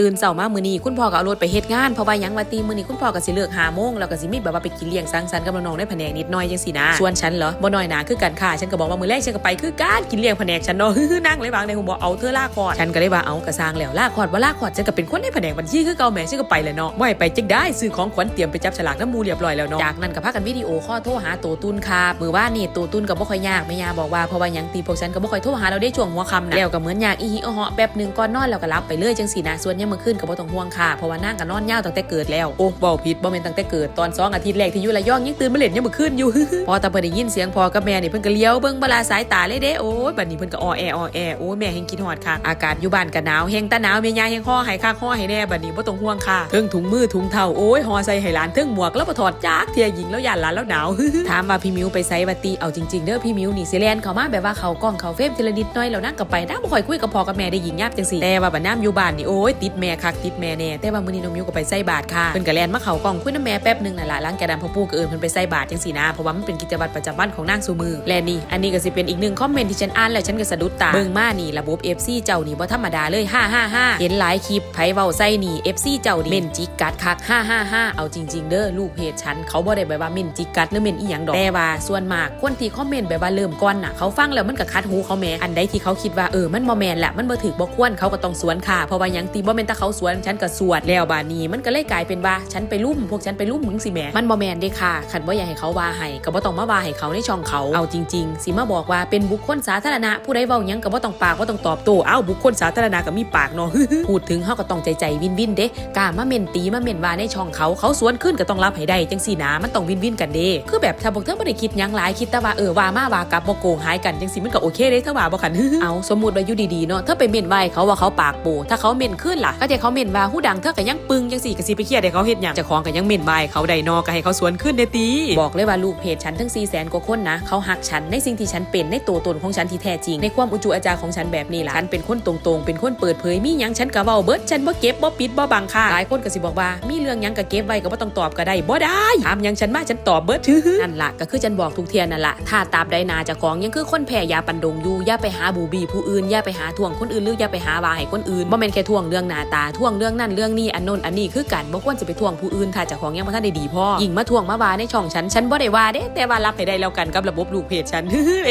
ตื่นเช้ามามื้อนี้คุณพ่อก็เอารถไปเฮ็ดงานเพราะว่าหยังว่าตีมื้อนี้คุณพ่อก็สิเลิก5โมงแล้วก็สิมีแบบว่าไปกินเลี้ยงสังสรรค์กับน้องๆในแผนกนิดหน่อยจังซี่นะส่วนฉันเหรอบ่น้อยหนาคือกันค่ะฉันก็บอกว่ามื้อแรกฉันก็ไปคือการกินเลี้ยงแผนกฉันเนาะนั่งเลยบางในผมบอกเอาเธอลาคอร์ดฉันก็เลยว่าเอากระซางแล้วลาคอร์ดว่าลาคอร์ดฉันก็เป็นคนในแผนกบัญชีคือเก่าแหม่ฉันก็ไปเลยเนาะไม่ไปจังได้ซื้อของขวัญเตรียมไปจับฉลากน้ำมูเรียบร้อยแล้วเนาะจากนั้นก็พากันวิดีโอข้อโทรหาตัวตุนค่ะมือว่านี่ตัวตุนก็บ่ค่อยยากแม่ยาบอกว่าเพราะว่าหยังตีพวกฉันก็บ่ค่อยโทรหาเราได้ช่วงหัวค่ำนะแล้วก็เหมือนอยากอีหิอ้อเหาะแป๊บหนึงก่อนนอนแล้วก็หลับไปเลยจังสีนะส่วนยามมื้อคืนก็บ่ต้องห่วงค่ะเพราะว่านั่งก็นอนยาวตั้งแต่เกิดแล้วโอ้เว้าผิดบ่แม่นตั้งแต่เกิดตอนสองอาทิตย์แรกที่อยู่ระยองยังตื่นไมาเล่นยามมื้อคืนอยู่พอตาเพิ่นได้ยินเสียงพอกับแม่นี่เพิ่นก็เลี้ยวเบิ่งบลาสายตาเลยเด้โอ้ยบัดนี้เพิ่นก็ออแอออแอโอ้ยแม่แฮงคิดฮอดค่ะ อากาศอยู่บ้านก็หนาวแฮงตาหนาวแม่ยยายแฮงฮ้อให้คักฮ้อให้แน่บัดนี้บ่ต้องห่วงค่ะเทิงถุงมือถุงเท้าโอ้ยห่อใส่ให้หลานเทิงหมวกแล้วบ่ถอดจักเทียหญิงแล้วย่านหลานแล้วหนาวถามว่าพี่มิวไปไสบัดตีเอาจริงๆเด้อพี่มิวนี่สิแลนเข้ามาแบบว่าเขากล้องเขาเฟมทีละนิดน้อยแล้วนั่งก็ไปนางบ่ค่อยคุยกับพ่อกับแม่ได้หญิงยาบจังซี่แต่ว่าบัดน้ำอยู่บ้านนี่โอ้ยติดแม่คักติดแม่แน่แต่ว่ามื้อนี้น้องมิวก็ไปใส่บาตรค่ะเพิ่นก็แล่นมาเขากล้องคุยน้ำแม่แป๊บนึงนั่นล่ะหลังแกดำพ่อปู่ก็เอิ้นเพิ่นไปใส่บาตรจังซี่นะเพราะว่ามันเป็นกิจวัตรประจำวันของนางซูมือและนี่อันนี้ก็สิเป็นอีกหนึ่งคอมเมนต์ที่ฉันอ่านแล้วฉันก็สะดุดตาเบิ่งมานี่ระบบ FC เจ้านี่บ่ธรรมดาเลย555เห็นหลายคลิปไผเว้าใส่นี่ FC เจ้านี่เม่นจิกกัดคัก555เอาจริง ๆ เด้อลูกเพจฉันเขาบ่ได้แบบว่าเม่นจิกกัดหรือเม่นอีหยังดอกแต่ว่าส่วนมากคนที่คอมเมนต์แบบว่าเริ่มก่อนน่ะเขาฟังแล้วมันก็คัดหูเขาแม่อันใดที่เขาคิดว่าเออมันบ่แม่นแหละมันบ่ถูกบ่ควรเขาก็ต้องสวนค่ะเพราะว่าหยังตีบ่แม่นต่เขาสวนฉันก็สวดแล้วบานี้ มันก็เลยกลายเป็นว่าฉันไปลุ่มพวกฉันไปลุ่มมึงสิแม่มันบ่แมนเด้ค่ะคันบ่อยากให้เขาว่าให้ก็บ่ต้องมาว่าให้เขาในช่องเขาเอาจริงๆสิมาบอกว่าเป็นบุคคลสาธารณะผู้ใดเว้ายังก็บ่ต้องปากบ่ต้องตอบโต้เอ้าบุคคลสาธารณะก็มีปากเนาะพูดถึงเฮาก็ต้องใจใจวินวินเด้กล้ามาเม่นตีมาเม่นว่าในช่องเขาเขาสวนขึ้นก็ต้องรับให้ได้จังซี่นะมันต้องวินวินกันเด้คือแบบถ้าพวกเธอบ่ได้คิดยังหลายคิดแต่ว่าเออว่ามาว่ากลับบ่โกงหายกันจังซี่มันก็โอเคเด้ถ้าว่าบ่คันเอาสมมุติว่าอยู่ดีๆเนาะเธอไปเม่นไว้เขาว่าเขาปากโปถ้าเขาเม่นขึ้นล่ะก็จะเขาเม่นว่าหูดังเธอก็ยังปึงจังซี่ก็สิไปเครียดให้เขาเฮ็ดหยังเจ้าของก็ยังเม่นไว้เขาได้นอก็ให้เขาสวนขึ้นเด้ตีบอกเลยว่าลูกเพจฉันทั้ง4 0 0 0 0 0กว่าคนนะเขาหักฉันในสิ่งที่ฉันเป็นในตัวตนของฉันที่แท้จริง ในความอุจจุอาจารของฉันแบบนี้ล่ะฉันเป็นคนตรงๆ เป็นคนเปิดเผยมีหยังฉันก็เว้าเบิดฉันบ่เก็บบ่ปิดบ่บังค่ะหลายคนก็สิบอกว่ามีเรื่องหยังก็เก็บไว้ก็บ่ต้องตอบก็ได้บ่ได้ถามหยังฉันมาฉันตอบเบิดนั่นล่ะก็คือฉันบอกทุกเทียนนั่นล่ะถ้าตามใดนาเจะของยังคือคนแพ้ยาปันดงอยู่อย่าไปหาบูบีผู้อื่นอย่าไปหาท่วงคนอื่นหรืออย่าไปหาว่าให้คนอื่นบ่แม่นแค่ท่วงเรื่องหน้าาตาท่วงเรื่องนั่นเรื่องนี้อันนนอันนี้คือกันบ่ควรจะไปท่วงผู้อื่นถ้าเจ้าของยังบ่ทันได้ดีพอยิงมาท่วงมาว่าในช่องฉันฉันบ่ได้ว่าเด้แต่ว่ารับให้ได้แล้วกันกับระบบลูกเพจฉัน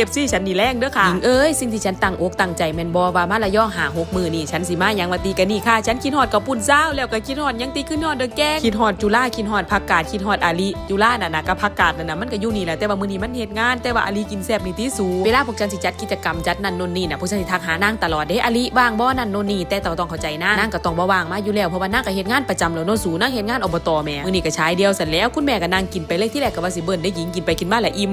FC ฉันนี่แรงเด้อค่ะหญิงเอ้ยสิ่งที่ฉันตั้งอกตั้งใจแมนบ่ว่ามาละย่อหาหกมือนี่ฉันสิมายังมาตีกันนี่ค่ะ ฉันคิดฮอดกับปุ่นเจ้าแล้วก็คิดฮอดยังตีขึ้นฮอดเด้อแกงคิดฮอดจุฬาคิดฮอดผักกาดคิดฮอดอาลีจุฬาน่ะนะกับผักกาดน่ะนะมันก็อยู่นี่แหละแต่ว่ามื้อนี้มันเฮ็ดงาน แต่ว่าอาลีกินแซ่บนี่ตีสูเวลาพวกฉันสิจัดกิจกรรมจัดนั่นนนนี่น่ะพวกฉันสิทักหานางตลอดเด้อาลีว่างบ่นั่นนนนี่แต่ต้องเข้าใจนะนางก็ต้องบ่ว่างมาอยู่แล้วเพราะว่านางก็เฮ็ดงานประจำแล้วโน่นสูนางเฮ็ดงานอบตแม่มื้อนี้ก็ใช้เดียวเสร็จแล้วคุณแม่ก็นั่งกินไปเลยที่แรกก็ว่าสิเบิ่นได้หญิงกินไปกินมาแหละอิ่ม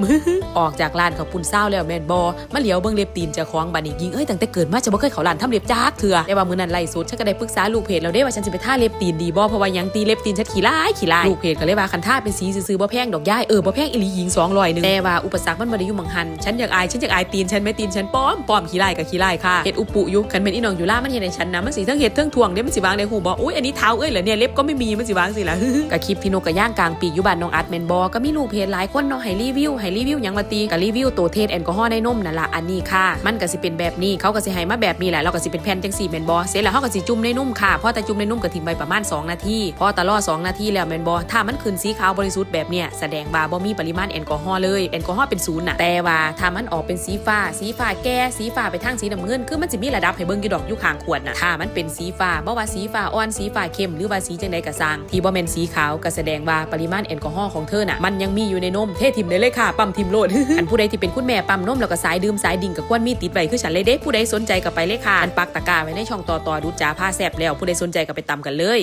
ออกจากร้านเขาวปุ่นเศร้าแล้วแม่นบ่มาเหลียวเบิ่งเล็บตีนเจ้าของบัดนี้หญิงเอ้ยตั้งแต่เกิดมาจะบ่เคยเข้าร้านทำเล็บจักเทื่อแต่ว่ามื้อนั้นไล่สุดฉันก็ได้ปรึกษาลูกเพจแล้วเด้ว่าฉันสิไปท่าเล็บตีนดีบ่เพราะว่าหยังตีเล็บตีนฉันขี้ร้ายขี้ร้ายลูกเพจก็เลยว่าคันท่าเป็นสีซื่อๆบ่แพงดอกย่ายเออบ่แพงอีหลีหญิง200นึงแต่ว่าอุปสรรคมันบ่ได้อยู่หมังหันฉันอยากอายฉันอยากอายตีนฉันไม่ตีนฉันป้อมป้อมขี้ร้ายก็ขี้ร้ายค่ะเฮ็ดอุปุอยู่คันเป็นอีน้องอยู่ล่ามันเฮ็ดให้ฉันนะมันสิทั้งเฮ็ดทั้งทวงเด้มันสิวางในหูบ่อุ้ยอันนี้เท้าเอ้ยเหรอเนี่ยเล็บก็ไม่มีมันสิวางสิล่ะก็คลิปที่นกกระย่างกลางปีกยู่บ้านน้องอัดแมนบอก็มีลูกเพจหลายคนเนาะให้รีวิวให้รีวิวยังมาตีก็รีวิวตัวเทศแอลกอฮอล์ในนมนั่นละอันนี้ค่ะ มันก็สิเป็นแบบนี้เขาก็สิให้มาแบบนี้แหละเราก็สิเป็นแผ่นจังสี่แมนบอเสร็จแล้วเขาก็สิจุ่มในนุ่มค่ะพอต่จุ่มในนุ่มก็ทิ้งไปประมาณ 2 นาทีพอตะล่อ2นาทีแล้วแมนบอถ้ามันขึ้นสีขาวบริสุทธิ์แบบเนี้ยแสดงว่าบ่มีปริมาณแอลกอฮอล์เลยแอลกอฮอล์เป็นศูนย์น่ะแต่ว่าถ้ามันออกเป็นสีฟ้า สีฟ้าแก่สีฟ้าไปทางสีน้ำเงินคือมันสิมีระดับให้เบิ่งอยู่ดอกอยู่ข้างขวดน่ะถ้ามันเป็นสีฟ้าบ่ว่าสีฟ้าอ่อนสีฟ้าเข้มหรือว่าสีจังใดก็สร้าง ที่บ่แม่นสีขาวก็แสดงว่าปริมาณแอลกอฮอล์ของเธอน่ะมันยังมีอยู่ในนมเททิมได้เลยค่ะปั๊มทิมโลดอันผู้ใดที่เป็นคุณแม่ปั๊มนมแล้วก็สายดื่มสายดิ่งกับควรมีติดไว้คือฉันเลยเด้ผู้ใดสนใจก็ไปเลยค่ะอันปักตะกร้าไว้ในช่องต่อต่อดูจ้าผ้าแซบแล้วผู้ใดสนใจก็ไปตากันเลย